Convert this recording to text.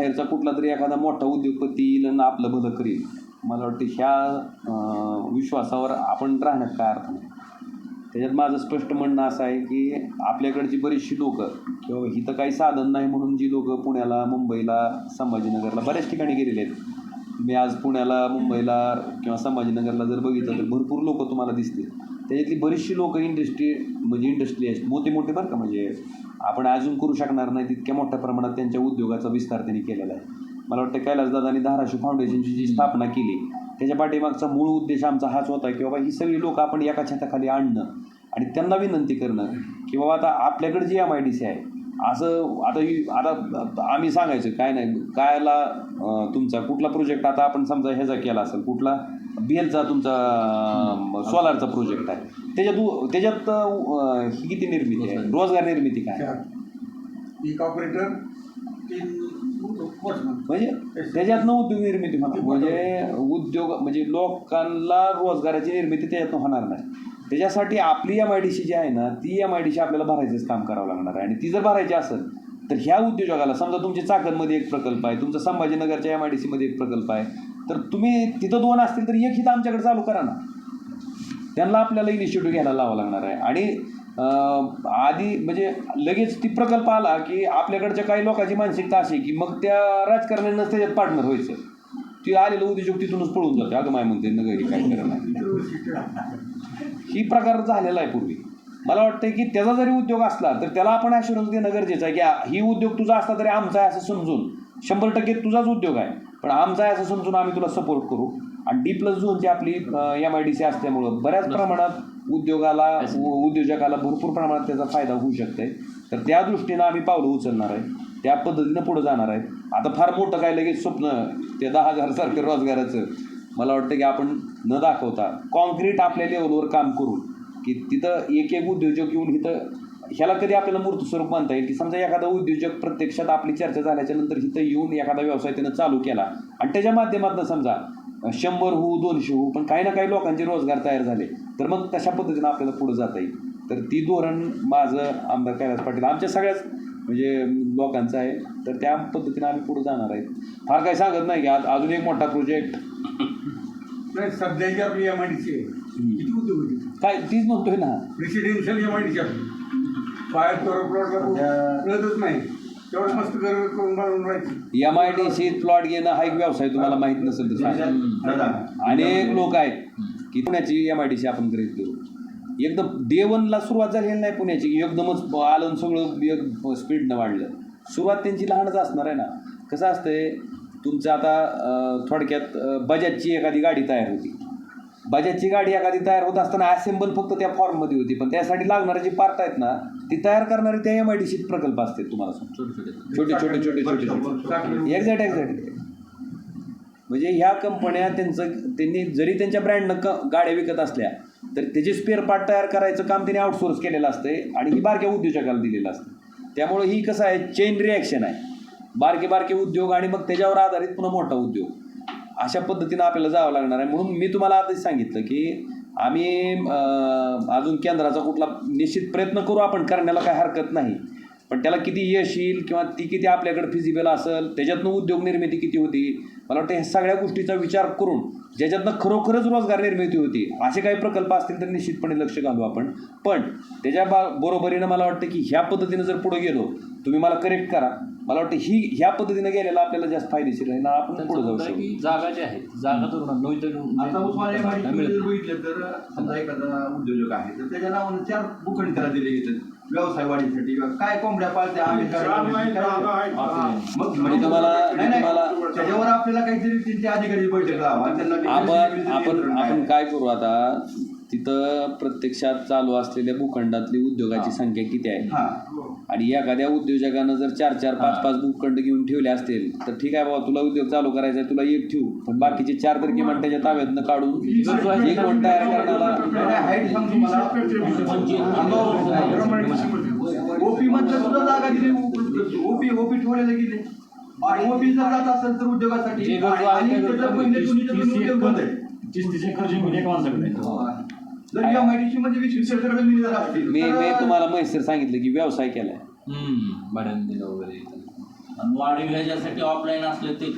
बाहेरचा कुठला तरी एखादा मोठा उद्योगपती येईल आणि आपलं भलं करील. मला वाटतं ह्या विश्वासावर आपण राहण्यात काय अर्थ नाही. त्याच्यात माझं स्पष्ट म्हणणं असं आहे की आपल्याकडची बरीचशी लोकं किंवा इथं काही साधन नाही म्हणून जी लोकं पुण्याला मुंबईला संभाजीनगरला बऱ्याच ठिकाणी गेलेले आहेत. मी आज पुण्याला मुंबईला किंवा संभाजीनगरला जर बघितलं तर भरपूर लोकं तुम्हाला दिसतील. त्याच्यातली बरीचशी लोकं इंडस्ट्री म्हणजे इंडस्ट्री आहेत. मोठे मोठे बरं का म्हणजे आपण अजून करू शकणार नाही तितक्या मोठ्या प्रमाणात त्यांच्या उद्योगाचा विस्तार त्यांनी केलेला आहे. मला वाटतं कैलासदादानी धाराशिव फाउंडेशनची जी स्थापना केली त्याच्या पाठीमागचा मूळ उद्देश आमचा हाच होता की बाबा ही सगळी लोकं आपण एका छताखाली आणणं आणि त्यांना विनंती करणं की बाबा आता आपल्याकडे जी एम आय डी सी आहे असं आता ही आता आम्ही सांगायचं काय नाही कायला तुमचा कुठला प्रोजेक्ट आता आपण समजा ह्याचा केला असेल कुठला? बेलचा तुमचा सोलारचा प्रोजेक्ट आहे. त्याच्यात त्याच्यात ही किती निर्मिती आहे? रोजगार. निर्मिती काय? एक ऑपरेटर म्हणजे त्याच्यातनं उद्योग निर्मिती होणार. म्हणजे उद्योग म्हणजे लोकांना रोजगाराची निर्मिती त्याच्यातनं होणार नाही. त्याच्यासाठी आपली एम आय डी सी जी आहे ना ती एम आय डी सी आपल्याला भरायचंच काम करावं लागणार आहे. आणि ती जर भरायची असेल तर ह्या उद्योजकाला समजा तुमच्या चाकणमध्ये एक प्रकल्प आहे तुमचा संभाजीनगरच्या एम आय डी सीमध्ये एक प्रकल्प आहे तर तुम्ही तिथं दोन असतील तर एक हिथं आमच्याकडे चालू करा ना. त्यांना आपल्याला इनिशिएटिव्ह घ्यायला लावावं लागणार आहे. आणि आधी म्हणजे लगेच ती प्रकल्प आला की आपल्याकडच्या काही लोकांची मानसिकता अशी की मग त्या राजकारण्यांनाच त्याच्यात पार्टनर व्हायचं. ती आलेलं उद्योजक तिथूनच पळून जाते. अगं माय म्हणते न घरी काय करणार? ही प्रकार झालेला आहे पूर्वी. मला वाटतं की त्याचा जरी उद्योग असला तर त्याला आपण ॲश्युरन्स देणं गरजेचं आहे की ही उद्योग तुझा असला तरी आमचा आहे असं समजून शंभर टक्के तुझाच उद्योग आहे. पण आमचा आहे असं समजून आम्ही तुला सपोर्ट करू. आणि डी प्लस झोनची आपली एम आय डी सी असल्यामुळं बऱ्याच प्रमाणात उद्योगाला उद्योजकाला भरपूर प्रमाणात त्याचा फायदा होऊ शकते तर त्या दृष्टीनं आम्ही पावलं उचलणार आहे. त्या पद्धतीनं पुढं जाणार आहेत. आता फार मोठं काय लगेच स्वप्न ते दहा हजारसारखं रोजगाराचं. मला वाटतं की आपण न दाखवता कॉन्क्रीट आपल्या लेवलवर काम करून की तिथं एक एक उद्योजक येऊन इथं ह्याला कधी आपल्याला मूर्त स्वरूप मानता येईल? की समजा एखादा उद्योजक प्रत्यक्षात आपली चर्चा झाल्याच्यानंतर इथं येऊन एखादा व्यवसाय त्यानं चालू केला. आणि त्याच्या माध्यमातून समजा शंभर होऊ दोनशे होऊ पण काही ना काही लोकांचे रोजगार तयार झाले. तर मग तशा पद्धतीनं आपल्याला पुढे जाता येईल. तर ती धोरण माझं आमदार कैलास पाटील आमच्या सगळ्याच म्हणजे लोकांचं आहे तर त्या पद्धतीनं आम्ही पुढे जाणार आहे. फार काही सांगत नाही की अजून एक मोठा प्रोजेक्ट नाही सध्याची आपली एम आय डी सी आहे. किती उद्योग होते? काय तीच म्हणतोय ना. Residential M I D C आपली. बाहेर करो प्लॉटला मिळतच नाही. तेवढं मस्त घर करून बांधून राहायची. एम आय डी सीत प्लॉट घेणं हा एक व्यवसाय तुम्हाला माहीत नसेल तर. अनेक लोक आहेत. की पुण्याची एम आय डी सी आपण करीत करू? एकदम डे वनला सुरुवात झालेली नाही पुण्याची. एकदमच आलं सगळं एक स्पीडनं वाढलं. सुरुवात त्यांची लहानच असणार आहे ना. कसं असतंय तुमचं आता थोडक्यात बजाजची एखादी गाडी तयार होती. बजाजची गाडी एखादी तयार होत असताना असेंबल फक्त त्या फॉर्ममध्ये होती. पण त्यासाठी लागणारे जे पार्ट आहेत ना ती तयार करणारे त्या एम आय डी सीत प्रकल्प असते तुम्हाला छोटे छोटे. छोटे छोटे छोटे एक्झॅक्ट एक्झॅक्ट म्हणजे ह्या कंपन्या त्यांचं त्यांनी जरी त्यांच्या ब्रँडनं क गाड्या विकत असल्या तर त्याचे स्पेअर पार्ट तयार करायचं काम त्यांनी आउटसोर्स केलेलं असतं आणि ही बारक्या उद्योजकाला दिलेलं असतं त्यामुळे ही कसं आहे चेन रिॲक्शन आहे. बारके बारके उद्योग आणि मग त्याच्यावर आधारित पुन्हा मोठा उद्योग. अशा पद्धतीनं आपल्याला जावं लागणार आहे. म्हणून मी तुम्हाला आधीच सांगितलं की आम्ही अजून केंद्राचा कुठला निश्चित प्रयत्न करू आपण करण्याला काय हरकत नाही. पण त्याला किती यश येईल किंवा ती किती आपल्याकडे फिजिबल असेल त्याच्यातनं उद्योग निर्मिती किती होती? मला वाटतं ह्या सगळ्या गोष्टीचा विचार करून ज्याच्यातनं खरोखरच रोजगार निर्मिती होती असे काही प्रकल्प असतील तर निश्चितपणे लक्ष घालू आपण. पण त्याच्या बा बरोबरीनं मला वाटतं की ह्या पद्धतीनं जर पुढे गेलो तुम्ही मला करेक्ट करा. मला वाटतं ही ह्या पद्धतीनं गेलेला आपल्याला जास्त फायदेशीर राहील आपण पुढे जाऊ शकतो की जागा ज्या आहेत जागा तर उद्योजक आहे तर त्याच्या नावानं चार भूखंड त्याला दिले गेले व्यवसाय वाढीसाठी काय कोंबड्या पाळत्या आम्ही काय मग म्हणजे तुम्हाला नाही, नाही. तुम्हाला त्याच्यावर आपल्याला काहीतरी त्यांची अधिकारी बैठक लावा आणि त्यांना आपण आपण आपण काय करू आता? तिथं प्रत्यक्षात चालू असलेल्या भूखंडातली उद्योगाची संख्या किती आहे? हा. आणि एखाद्या उद्योजकानं जर चार चार पाच पाच भूखंड घेऊन ठेवले असतील तर ठीक आहे बाबा तुला उद्योग चालू करायचा आहे तुला एक ठेवू. पण बाकीचे चार तर किमान त्याच्या ताब्यातनं काढून एक कोण तयार करण्याला मला. ओपी मधलं सुद्धा जागा दिली ओपी ओपी ठेवलेलं गेले. ओपी जर जात असेल तर उद्योगासाठी तीस तीस एकर एका माणसाकडे. जर मध्ये वीस वीस मी तर- मी तुम्हाला म्हैसर सांगितलं की व्यवसाय केलाय. हम्म भाड्याने दिलं वगैरे. आणि वाढीव ह्याच्यासाठी ऑफलाईन असले ते